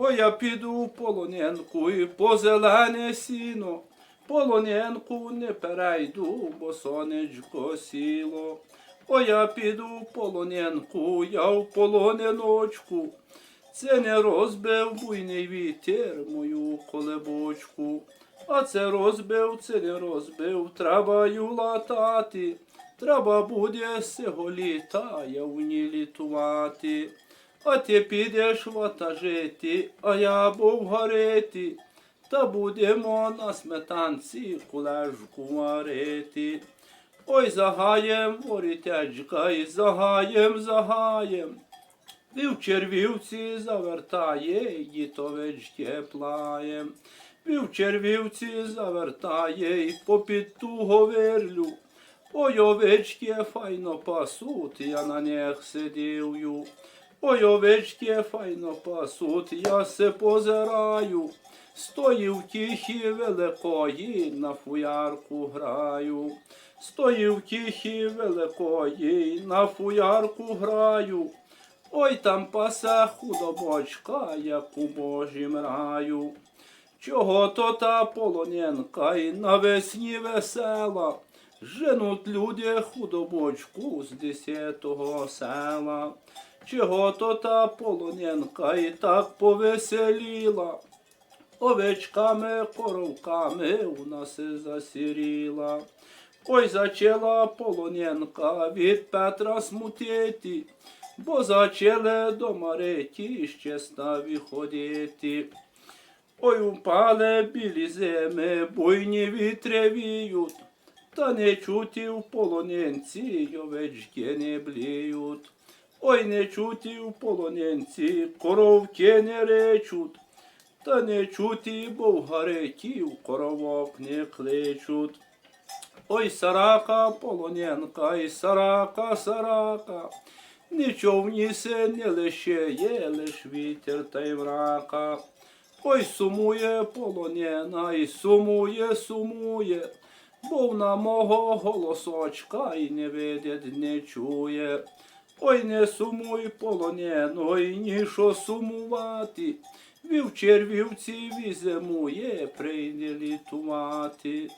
Ой, я піду в полоненку і по зелене сіно. Полоненку не перейду, бо сонечко сіло. Ой, я піду в полоненку, я в полоненочку. Це не розбив буйний вітер мою колебочку. А це розбив, це не розбив, треба ю латати. Треба буде сього літа, я в ній літувати. А ти підеш ватажити, а я був горити. Та будемо на сметанці кулежку варити. Ой, загаєм, ворітячка, і загаєм, загаєм. Вів червівці завертає, дітович теплає. Вів червівці завертає, і попід ту говерлю. Ой, овечки файно пасуть, я на них сидів'ю. Ой, овечки файно пасуть, я се позираю. Стою в тихі великої, на фуярку граю. Стою в тихі великої, на фуярку граю. Ой, там паса худобочка, як у Божім раю. Чого то та полоненка і навесні весела. Женуть люди худобочку з десятого села. Чого то та полоненка і так повеселіла. Овечками, коровками у нас і засіріла. Ой, зачала полоненка від Петра смутити, бо зачали до Мариті ще ставі ходити. Ой, упали білі зими, буйні вітри віють, та не чуті в полоненці, й овечки не бліють. Ой, не чуті в полоненці, коровки не речуть, та не чуті, бо в гаретів коровок не кличуть. Ой, сарака, полоненка, і сарака, сарака, нічого в нісе не лише є, лиш вітер та й мрака. Ой, сумує полонена, і сумує, сумує, бо вона мого голосочка і не видить, не чує. Ой, не сумуй полонено, і ні сумувати. Вівчер вівці віземує, прийде літувати.